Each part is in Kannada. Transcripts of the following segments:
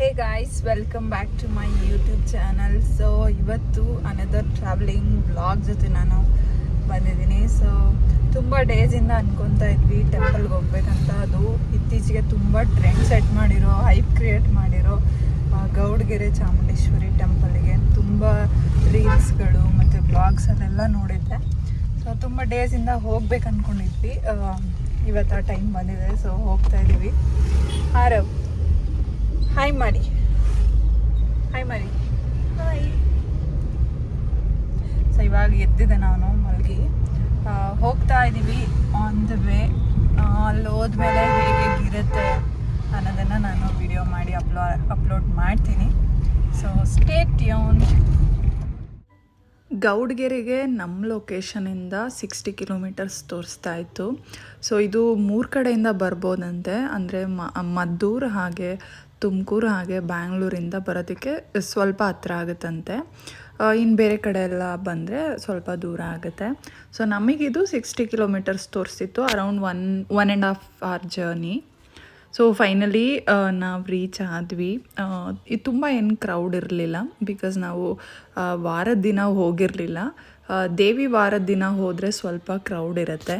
Hey guys welcome back to my YouTube channel so ಇವತ್ತು ಅನದರ್ ಟ್ರಾವೆಲಿಂಗ್ ಬ್ಲಾಗ್ ಜೊತೆ ನಾನು ಬಂದಿದ್ದೀನಿ. ಸೊ ತುಂಬ ಡೇಸಿಂದ ಅನ್ಕೊತಾ ಇದ್ವಿ ಟೆಂಪಲ್ಗೆ ಹೋಗ್ಬೇಕಂತ. ಅದು ಇತ್ತೀಚೆಗೆ ತುಂಬ ಟ್ರೆಂಡ್ ಸೆಟ್ ಮಾಡಿರೋ ಹೈಪ್ ಕ್ರಿಯೇಟ್ ಮಾಡಿರೋ ಗೌಡ್ಗೆರೆ ಚಾಮುಂಡೇಶ್ವರಿ ಟೆಂಪಲ್ಗೆ ತುಂಬ ರೀಲ್ಸ್ಗಳು ಮತ್ತು ಬ್ಲಾಗ್ಸಲ್ಲೆಲ್ಲ ನೋಡಿದ್ದೆ. ಸೊ ತುಂಬ ಡೇಸಿಂದ ಹೋಗ್ಬೇಕು ಅಂದ್ಕೊಂಡಿದ್ವಿ ಇವತ್ತು ಆ ಟೈಮ್ ಬಂದಿದೆ. ಸೊ ಹೋಗ್ತಾ ಇದ್ದೀವಿ ಆರವ್. ಹಾಯ್ ಮಾಡಿ ಹಾಯ್ ಮಾಡಿ ಸೊ ಇವಾಗ ಎದ್ದಿದೆ ನಾನು ಮಲ್ಗಿ. ಹೋಗ್ತಾ ಇದ್ದೀವಿ ಆನ್ ದ ವೇ ಅಲ್ಲಿ ಹೋದ್ಮೇಲೆ ಹೇಗೆ ಇರುತ್ತೆ ಅನ್ನೋದನ್ನು ನಾನು ವಿಡಿಯೋ ಮಾಡಿ ಅಪ್ಲೋ ಅಪ್ಲೋಡ್ ಮಾಡ್ತೀನಿ. ಸೊ ಸ್ಟೇಟ್ ಯೋನ್ ಗೌಡ್ಗೆರೆಗೆ ನಮ್ಮ ಲೊಕೇಶನಿಂದ ಸಿಕ್ಸ್ಟಿ ಕಿಲೋಮೀಟರ್ಸ್ ತೋರಿಸ್ತಾ ಇತ್ತು. ಸೊ ಇದು ಮೂರು ಕಡೆಯಿಂದ ಬರ್ಬೋದಂತೆ. ಅಂದರೆ ಮದ್ದೂರು ಹಾಗೆ ತುಮಕೂರು ಹಾಗೆ ಬ್ಯಾಂಗ್ಳೂರಿಂದ ಬರೋದಕ್ಕೆ ಸ್ವಲ್ಪ ಹತ್ರ ಆಗುತ್ತಂತೆ. ಇನ್ನು ಬೇರೆ ಕಡೆ ಎಲ್ಲ ಬಂದರೆ ಸ್ವಲ್ಪ ದೂರ ಆಗುತ್ತೆ. ಸೊ ನಮಗಿದು sixty kilometres ತೋರಿಸಿತ್ತು around one one and half hour journey so finally ನಾವು ರೀಚ್ ಆದ್ವಿ. ಇದು ತುಂಬ ಏನು ಕ್ರೌಡ್ ಇರಲಿಲ್ಲ ಬಿಕಾಸ್ ನಾವು ವಾರದ ದಿನ ಹೋಗಿರಲಿಲ್ಲ. ದೇವಿ ವಾರದ ದಿನ ಹೋದರೆ ಸ್ವಲ್ಪ ಕ್ರೌಡ್ ಇರುತ್ತೆ.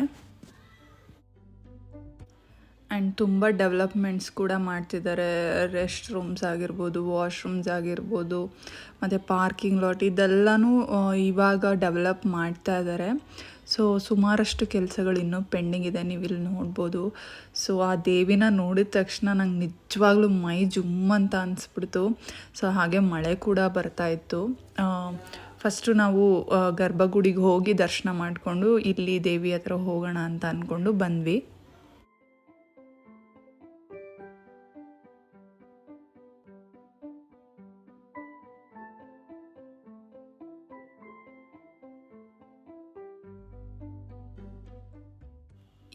ಆ್ಯಂಡ್ ತುಂಬ ಡೆವಲಪ್ಮೆಂಟ್ಸ್ ಕೂಡ ಮಾಡ್ತಿದ್ದಾರೆ. ರೆಸ್ಟ್ ರೂಮ್ಸ್ ಆಗಿರ್ಬೋದು, ವಾಶ್ರೂಮ್ಸ್ ಆಗಿರ್ಬೋದು, ಮತ್ತು ಪಾರ್ಕಿಂಗ್ ಲಾಟ್ ಇದೆಲ್ಲನೂ ಇವಾಗ ಡೆವಲಪ್ ಮಾಡ್ತಾ ಇದ್ದಾರೆ. ಸೊ, ಸುಮಾರಷ್ಟು ಕೆಲಸಗಳು ಇನ್ನೂ ಪೆಂಡಿಂಗ್ ಇದೆ ನೀವು ಇಲ್ಲಿ ನೋಡ್ಬೋದು. ಸೊ, ಆ ದೇವಿನ ನೋಡಿದ ತಕ್ಷಣ ನಂಗೆ ನಿಜವಾಗ್ಲೂ ಮೈ ಜುಮ್ ಅಂತ ಅನಿಸ್ಬಿಡ್ತು. ಸೊ, ಹಾಗೆ ಮಳೆ ಕೂಡ ಬರ್ತಾ ಇತ್ತು. ಫಸ್ಟು ನಾವು ಗರ್ಭಗುಡಿಗೆ ಹೋಗಿ ದರ್ಶನ ಮಾಡಿಕೊಂಡು ಇಲ್ಲಿ ದೇವಿ ಹತ್ರ ಹೋಗೋಣ ಅಂತ ಅಂದ್ಕೊಂಡು ಬಂದ್ವಿ.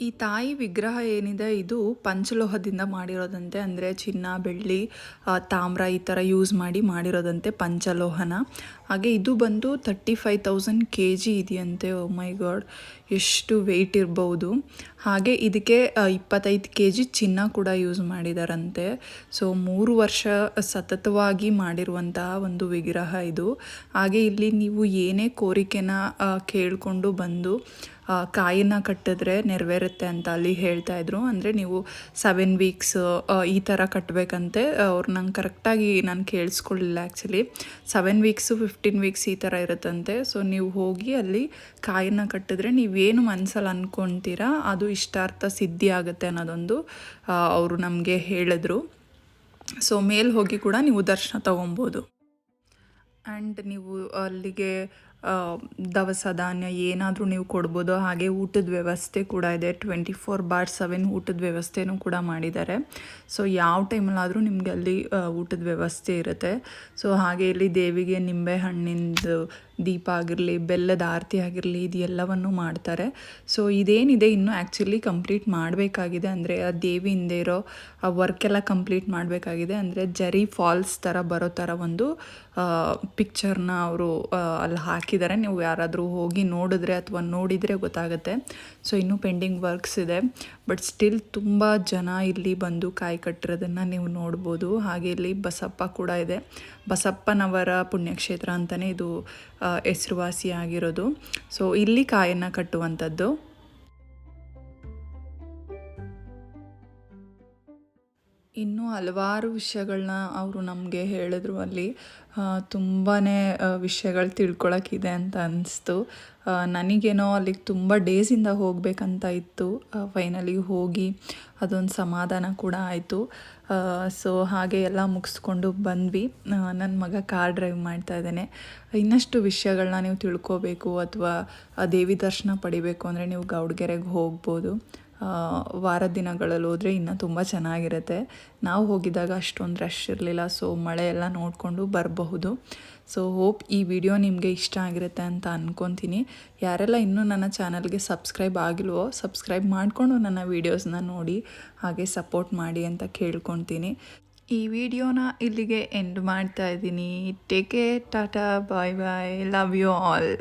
ಈ ತಾಯಿ ವಿಗ್ರಹ ಏನಿದೆ, ಇದು ಪಂಚಲೋಹದಿಂದ ಮಾಡಿರೋದಂತೆ, ಅಂದರೆ ಚಿನ್ನ, ಬೆಳ್ಳಿ ತಾಮ್ರ ಈ ಥರ ಯೂಸ್ ಮಾಡಿ ಮಾಡಿರೋದಂತೆ ಪಂಚಲೋಹನ. ಹಾಗೆ ಇದು ಬಂದು thirty five thousand K G ಇದೆಯಂತೆ ಓ ಮೈ ಗಾಡ್ ಎಷ್ಟು ವೆಯ್ಟ್ ಇರ್ಬೋದು. ಹಾಗೆ ಇದಕ್ಕೆ ಇಪ್ಪತ್ತೈದು ಕೆ ಜಿ ಚಿನ್ನ ಕೂಡ ಯೂಸ್ ಮಾಡಿದಾರಂತೆ. ಸೊ ಮೂರು ವರ್ಷ ಸತತವಾಗಿ ಮಾಡಿರುವಂತಹ ಒಂದು ವಿಗ್ರಹ ಇದು. ಹಾಗೆ ಇಲ್ಲಿ ನೀವು ಏನೇ ಕೋರಿಕೆನ ಕೇಳಿಕೊಂಡು ಬಂದು ಕಾಯಿನ ಕಟ್ಟಿದ್ರೆ ನೆರವೇರುತ್ತೆ ಅಂತ ಅಲ್ಲಿ ಹೇಳ್ತಾ ಇದ್ರು. ಅಂದರೆ ನೀವು ಸೆವೆನ್ ವೀಕ್ಸ್ ಈ ಥರ ಕಟ್ಟಬೇಕಂತೆ ಅವ್ರು ನಂಗೆ ಕರೆಕ್ಟಾಗಿ ನಾನು ಕೇಳಿಸ್ಕೊಳ್ಳಿಲ್ಲ actually seven weeks fifteen weeks ಈ ಥರ ಇರುತ್ತಂತೆ. ಸೊ ನೀವು ಹೋಗಿ ಅಲ್ಲಿ ಕಾಯಿನ ಕಟ್ಟಿದ್ರೆ ನೀವೇನು ಮನಸ್ಸಲ್ಲಿ ಅಂದ್ಕೊತೀರಾ ಅದು ಇಷ್ಟಾರ್ಥ ಸಿದ್ಧಿ ಆಗುತ್ತೆ ಅನ್ನೋದೊಂದು ಅವರು ನಮಗೆ ಹೇಳಿದ್ರು. ಸೊ ಮೇಲೆ ಹೋಗಿ ಕೂಡ ನೀವು ದರ್ಶನ ತೊಗೊಬೋದು. ಆ್ಯಂಡ್ ನೀವು ಅಲ್ಲಿಗೆ ದವಸ ಧಾನ್ಯ ಏನಾದರೂ ನೀವು ಕೊಡ್ಬೋದು. ಹಾಗೆ ಊಟದ ವ್ಯವಸ್ಥೆ ಕೂಡ ಇದೆ. ಟ್ವೆಂಟಿ ಫೋರ್ ಬಾರ್ ಸೆವೆನ್ ಊಟದ ವ್ಯವಸ್ಥೆನೂ ಕೂಡ ಮಾಡಿದ್ದಾರೆ. ಸೊ ಯಾವ ಟೈಮಲ್ಲಾದರೂ ನಿಮಗೆ ಅಲ್ಲಿ ಊಟದ ವ್ಯವಸ್ಥೆ ಇರುತ್ತೆ. ಸೊ ಹಾಗೆ ಇಲ್ಲಿ ದೇವಿಗೆ ನಿಂಬೆ ಹಣ್ಣಿಂದು ದೀಪ ಆಗಿರಲಿ, ಬೆಲ್ಲದ ಆರತಿ ಆಗಿರಲಿ ಇದು ಎಲ್ಲವನ್ನು ಮಾಡ್ತಾರೆ. ಸೊ ಇದೇನಿದೆ ಇನ್ನೂ ಆ್ಯಕ್ಚುಲಿ ಕಂಪ್ಲೀಟ್ ಮಾಡಬೇಕಾಗಿದೆ ಅಂದರೆ ಆ ದೇವಿಯಿಂದ ಇರೋ ಆ ವರ್ಕ್ ಎಲ್ಲ ಕಂಪ್ಲೀಟ್ ಮಾಡಬೇಕಾಗಿದೆ ಅಂದರೆ ಜರಿ ಫಾಲ್ಸ್ ಥರ ಬರೋ ಥರ ಒಂದು ಪಿಕ್ಚರ್ನ ಅವರು ಅಲ್ಲಿ ಹಾಕಿದ್ದಾರೆ. ನೀವು ಯಾರಾದರೂ ಹೋಗಿ ನೋಡಿದ್ರೆ ಅಥವಾ ನೋಡಿದರೆ ಗೊತ್ತಾಗುತ್ತೆ. ಸೊ ಇನ್ನೂ ಪೆಂಡಿಂಗ್ ವರ್ಕ್ಸ್ ಇದೆ. ಬಟ್ ಸ್ಟಿಲ್ ತುಂಬ ಜನ ಇಲ್ಲಿ ಬಂದು ಕಾಯಿ ಕಟ್ಟಿರೋದನ್ನು ನೀವು ನೋಡ್ಬೋದು. ಹಾಗೆ ಇಲ್ಲಿ ಬಸಪ್ಪ ಕೂಡ ಇದೆ. ಬಸಪ್ಪನವರ ಪುಣ್ಯಕ್ಷೇತ್ರ ಅಂತಲೇ ಇದು ಹೆಸರುವಾಸಿಯಾಗಿರೋದು. ಸೊ ಇಲ್ಲಿ ಕಾಯನ್ನು ಕಟ್ಟುವಂಥದ್ದು. ಇನ್ನೂ ಹಲವಾರು ವಿಷಯಗಳನ್ನ ಅವರು ನಮಗೆ ಹೇಳಿದ್ರು ಅಲ್ಲಿ. ತುಂಬಾ ವಿಷಯಗಳು ತಿಳ್ಕೊಳಕ್ಕಿದೆ ಅಂತ ಅನಿಸ್ತು. ನನಗೇನೋ ಅಲ್ಲಿಗೆ ತುಂಬ ಡೇಸಿಂದ ಹೋಗಬೇಕಂತ ಇತ್ತು. ಫೈನಲಿ ಹೋಗಿ ಅದೊಂದು ಸಮಾಧಾನ ಕೂಡ ಆಯಿತು. ಸೊ ಹಾಗೆ ಎಲ್ಲ ಮುಗಿಸ್ಕೊಂಡು ಬಂದ್ವಿ. ನನ್ನ ಮಗ ಕಾರ್ ಡ್ರೈವ್ ಮಾಡ್ತಾ ಇದ್ದೇನೆ. ಇನ್ನಷ್ಟು ವಿಷಯಗಳನ್ನ ನೀವು ತಿಳ್ಕೊಬೇಕು ಅಥವಾ ದೇವಿ ದರ್ಶನ ಪಡಿಬೇಕು ಅಂದರೆ ನೀವು ಗೌಡ್ಗೆರೆಗೆ ಹೋಗ್ಬೋದು. ಆ, ವಾರದ ದಿನಗಳಲ್ಲಿ ಹೋದರೆ ಇನ್ನೂ ತುಂಬ ಚೆನ್ನಾಗಿರುತ್ತೆ. ನಾವು ಹೋಗಿದ್ದಾಗ ಅಷ್ಟೊಂದು ರಶ್ ಇರಲಿಲ್ಲ ಸೊ ಮಳೆ ಎಲ್ಲ ನೋಡಿಕೊಂಡು ಬರಬಹುದು. ಸೊ ಹೋಪ್ ಈ ವಿಡಿಯೋ ನಿಮಗೆ ಇಷ್ಟ ಆಗಿರುತ್ತೆ ಅಂತ ಅಂದ್ಕೊತೀನಿ ಯಾರೆಲ್ಲ ಇನ್ನೂ ನನ್ನ ಚಾನಲ್ಗೆ ಸಬ್ಸ್ಕ್ರೈಬ್ ಆಗಿಲ್ವೋ ಸಬ್ಸ್ಕ್ರೈಬ್ ಮಾಡಿಕೊಂಡು ನನ್ನ ವೀಡಿಯೋಸ್ನ ನೋಡಿ ಹಾಗೆ ಸಪೋರ್ಟ್ ಮಾಡಿ ಅಂತ ಕೇಳ್ಕೊತೀನಿ. ಈ ವಿಡಿಯೋನ ಇಲ್ಲಿಗೆ ಎಂಡ್ ಮಾಡ್ತಾ ಇದ್ದೀನಿ. Take tata bye bye love you all